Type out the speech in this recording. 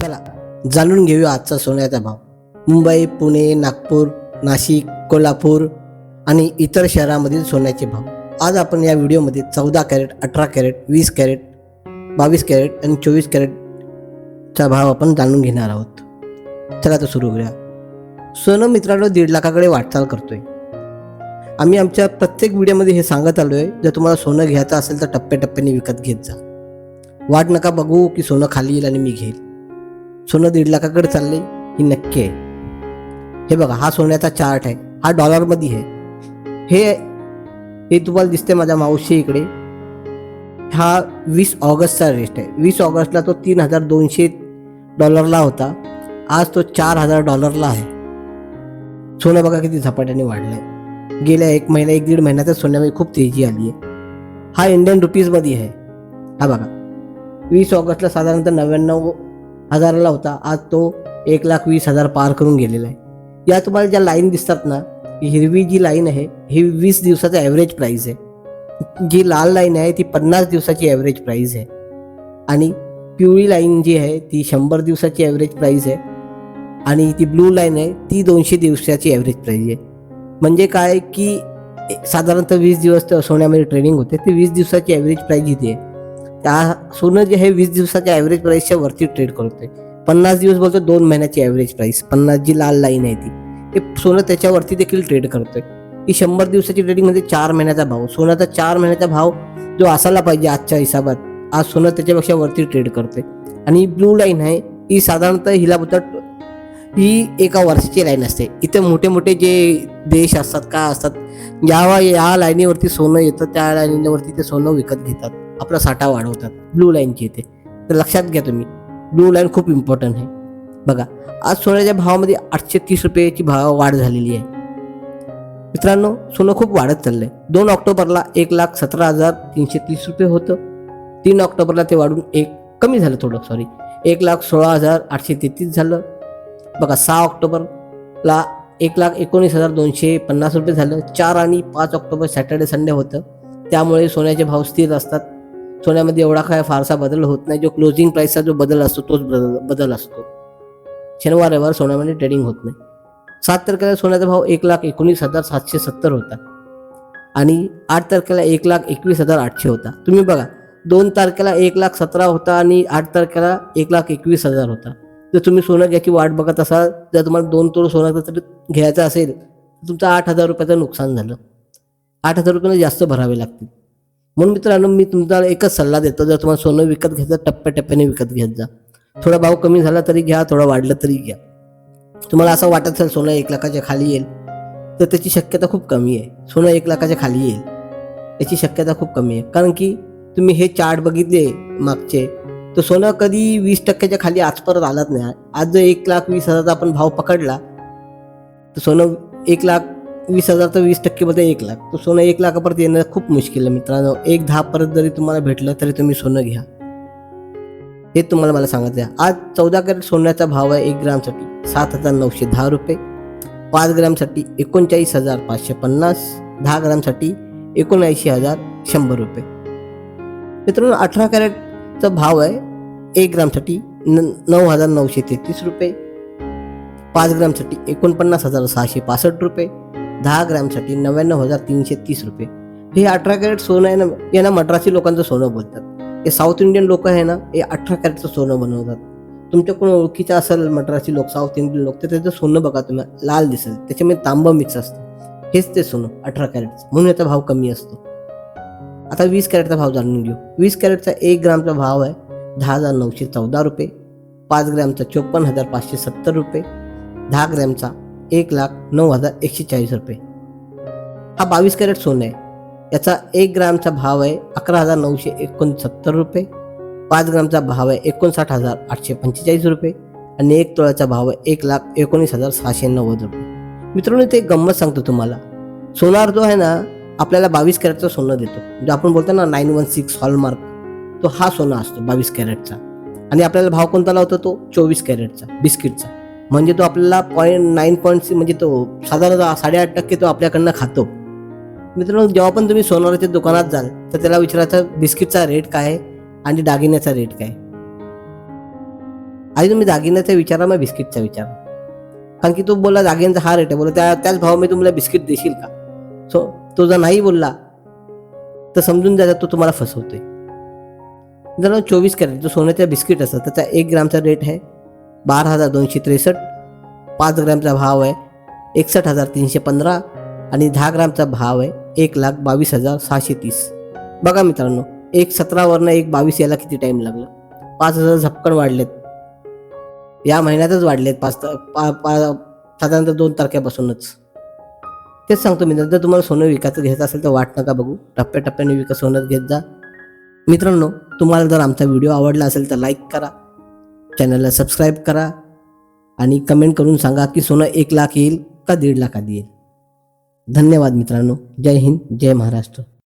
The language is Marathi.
चला जाणून घेऊया आजचा सोन्याचा भाव. मुंबई पुणे नागपूर नाशिक कोल्हापूर आणि इतर शहरामधील सोन्याचे भाव. आज आपण या व्हिडिओमध्ये चौदा कॅरेट अठरा कॅरेट वीस कॅरेट बावीस कॅरेट आणि चोवीस कॅरेटचा भाव आपण जाणून घेणार आहोत. चला तर सुरू करूया. सोनं मित्रांनो दीड लाखाकडे वाटचाल करतोय. आम्ही आमच्या प्रत्येक व्हिडिओमध्ये हे सांगत आलो आहे जर तुम्हाला सोनं घ्यायचं असेल तर टप्प्याटप्प्याने विकत घेत जा. वाट नका बघू की सोनं खाली येईल आणि मी घेईल. सोनं दीड लाखाकडे चालले ही नक्की आहे. हे बघा हा सोन्याचा चार्ट आहे. हा डॉलरमध्ये आहे. हे हे तुम्हाला दिसते माझ्या मावशी इकडे. हा वीस ऑगस्टचा रेट आहे. वीस ऑगस्टला तो तीन हजार दोनशे डॉलरला होता. आज तो चार हजार डॉलरला आहे. सोनं बघा किती झपाट्याने वाढलंय. गेल्या एक महिना एक दीड महिन्यातच सोन्यामध्ये खूप तेजी आली आहे. हा इंडियन रुपीजमध्ये आहे. हा बघा. वीस ऑगस्टला साधारणतः नव्याण्णव हजाराला होता. आज तो एक लाख वीस हजार पार करून गेलेला आहे. या तुम्हाला ज्या लाईन दिसतात ना हिरवी जी लाईन आहे ही वीस दिवसाचा ॲव्हरेज प्राईस आहे. जी लाल लाईन आहे ती पन्नास दिवसाची ॲव्हरेज प्राईस आहे. आणि पिवळी लाईन जी आहे ती शंभर दिवसाची ॲव्हरेज प्राईस आहे. आणि ती ब्लू लाईन आहे ती दोनशे दिवसाची ॲव्हरेज प्राईस आहे. म्हणजे काय की साधारणतः वीस दिवस तर सोन्यामध्ये ट्रेनिंग होते ते वीस दिवसाची ॲव्हरेज प्राईस इथे आहे? त्या सोनं जे आहे वीस दिवसाच्या ॲव्हरेज प्राईसच्या वरती ट्रेड करतोय. पन्नास दिवस बोलतो दोन महिन्याची ॲव्हरेज प्राईस पन्नास जी लाल लाईन आहे ती. ते सोनं त्याच्यावरती देखील ट्रेड करतोय. ही शंभर दिवसाची ट्रेडिंग म्हणजे चार महिन्याचा भाव. सोन्याचा चार महिन्याचा भाव जो असायला पाहिजे आजच्या हिसाबात आज सोनं त्याच्यापेक्षा वरती ट्रेड करते आणि ब्लू लाईन आहे ही साधारणतः हिला बोलतात ही एका वर्षाची लाईन असते. इथे मोठे मोठे जे देश असतात का असतात ज्या या लाईनीवरती सोनं येतं त्या लाईनीवरती ते सोनं विकत घेतात. आपला साठा वाढवतात. ब्लू लाईनची येते. तर लक्षात घ्या तुम्ही. ब्लू लाईन खूप इम्पॉर्टंट आहे. बघा आज सोन्याच्या भावामध्ये आठशे तीस रुपयाची भाव वाढ झालेली आहे. मित्रांनो सोनं खूप वाढत चाललंय. दोन ऑक्टोबरला एक लाख सतरा हजार तीनशे तीस रुपये होतं. तीन ऑक्टोबरला ते वाढून एक कमी झालं थोडं सॉरी एक लाख सोळा हजार आठशे तेहतीस झालं. बघा सहा ऑक्टोबरला एक लाख एकोणीस हजार दोनशे पन्नास रुपये झालं. चार आणि पाच ऑक्टोबर सॅटर्डे संडे होतं. त्यामुळे सोन्याचे भाव स्थिर असतात. सोन्यामध्ये एवढा काय फारसा बदल होत नाही. जो क्लोजिंग प्राईसचा जो बदल असतो तोच बदल बदल असतो. शनिवार रविवार सोन्यामध्ये ट्रेडिंग होत नाही. सात तारखेला सोन्याचा भाव एक लाख एकोणीस हजार सातशे सत्तर होता. आणि आठ तारखेला एक लाख एकवीस हजार आठशे होता. तुम्ही बघा दोन तारखेला एक लाख सतरा होता आणि आठ तारखेला एक लाख एकवीस हजार होता. जर तुम्ही सोनं घ्यायची वाट बघत असाल जर तुम्हाला दोन तोळ सोनं जर घ्यायचं असेल तर तुमचं आठ हजार रुपयाचं नुकसान झालं. आठ हजार रुपयाला जास्त भरावे लागतील. म्हणून मित्रांनो मी तुमचा एकच सल्ला देतो जर तुम्हाला सोनं विकत घ्यायचं टप्प्याटप्प्याने विकत घेत जा. थोडा भाव कमी झाला तरी घ्या थोडा वाढलं तरी घ्या. तुम्हाला असं वाटत असेल सोनं एक लाखाच्या खाली येईल तर त्याची शक्यता खूप कमी आहे. सोनं एक लाखाच्या खाली येईल याची शक्यता खूप कमी आहे. कारण की तुम्ही हे चार्ट बघितले मागचे तर सोनं कधी वीस टक्क्याच्या खाली आज परत आलाच नाही. आज जर एक लाख वीस हजारचा आपण भाव पकडला तर सोनं एक लाख वीस हजार तर वीस टक्केमध्ये एक लाख. तर सोनं एक लाखापर्यंत येणं खूप मुश्किल आहे मित्रांनो. एक दहापर्यंत जरी तुम्हाला भेटलं तरी तुम्ही सोनं घ्या. हे तुम्हाला मला सांगितलं आज चौदा कॅरेट सोन्याचा भाव आहे एक ग्रामसाठी सात हजार नऊशे दहा रुपये. पाच ग्रामसाठी एकोणचाळीस हजार पाचशे पन्नास. दहा ग्रामसाठी एकोणऐंशी हजार शंभर रुपये. मित्रांनो अठरा कॅरेटचा भाव आहे एक ग्रामसाठी न नऊ हजार नऊशे तेहतीस रुपये. पाच ग्रामसाठी एकोणपन्नास हजार सहाशे पासष्ट रुपये. दहा ग्रॅमसाठी नव्याण्णव हजार तीनशे तीस रुपये. हे अठरा कॅरेट सोनं आहे ना यांना मद्रासी लोकांचं सोनं बोलतात. हे साऊथ इंडियन लोक आहे ना हे अठरा कॅरेटचं सोनं बनवतात. तुमच्या कोण ओळखीचं असेल मद्रासी लोक साऊथ इंडियन लोक तर त्याचं सोनं बघा तुम्ही लाल दिसेल. त्याच्यामध्ये तांबं मिक्स असतं. हेच ते सोनं अठरा कॅरेटचं म्हणून याचा भाव कमी असतो. आता वीस कॅरेटचा भाव जाणून घेऊ. वीस कॅरेटचा एक ग्रामचा भाव आहे दहा हजार नऊशे चौदा रुपये. पाच ग्रॅमचा चोपन्न हजार पाचशे सत्तर रुपये. दहा ग्रॅमचा एक लाख नऊ हजार एकशे चाळीस रुपये. हा बावीस कॅरेट सोनं आहे. याचा एक ग्रामचा भाव आहे अकरा हजार नऊशे एकोणसत्तर रुपये. पाच ग्रामचा भाव आहे एकोणसाठ हजार आठशे पंचेचाळीस रुपये आणि एक तोळ्याचा भाव आहे एक लाख एकोणीस हजार सहाशे नव्वद रुपये. मित्रांनो ते एक गंमत सांगतो तुम्हाला. सोनार जो आहे ना आपल्याला बावीस कॅरेटचं सोनं देतो. जो आपण बोलतो ना नाईन वन सिक्स हॉलमार्क तो हा सोना असतो बावीस कॅरेटचा. आणि आपल्याला भाव कोणता लावतो तो? चोवीस कॅरेटचा बिस्किटचा. म्हणजे तो आपल्याला पॉईंट नाईन पॉईंट म्हणजे तो साधारण साडेआठ टक्के तो आपल्याकडनं खातो. मित्रांनो जेव्हा पण तुम्ही सोनाराच्या दुकानात जाल तर त्याला विचारायचं बिस्किटचा रेट काय आहे आणि दागिन्याचा रेट काय आधी तुम्ही दागिन्याचा विचारा मग बिस्किटचा विचारा. कारण की तो बोलला दागिन्याचा हा रेट आहे. बोला त्या त्याच भाव मी तुम्हाला बिस्किट देशील का? सो तो जर नाही बोलला तर समजून जायचा तो तुम्हाला फसवतोय. जर चोवीस कॅरेट जो सोन्याचा बिस्किट असतं त्याचा एक ग्रामचा रेट आहे. बारा हजार दोनशे त्रेसष्ट पाच ग्रॅमचा भाव आहे एकसष्ट हजार तीनशे पंधरा आणि दहा ग्रॅमचा भाव आहे एक लाख बावीस हजार सहाशे तीस. बघा मित्रांनो एक सतरावरनं एक बावीस यायला किती टाईम लागला? पाच हजार झपकन वाढलेत. या महिन्यातच वाढलेत पाच पा पा साधारणतः दोन तारखेपासूनच. तेच सांगतो मित्रांनो जर तुम्हाला सोनं विकायचं घ्यायचं असेल तर वाट नका बघू. टप्प्याटप्प्याने विकत सोनं घेत जा. मित्रांनो तुम्हाला जर आमचा व्हिडिओ आवडला असेल तर लाईक करा. चॅनलला सबस्क्राईब करा आणि कमेंट करून सांगा की सोनं एक लाख येईल का दीड लाखात येईल. धन्यवाद मित्रांनो. जय हिंद जय महाराष्ट्र.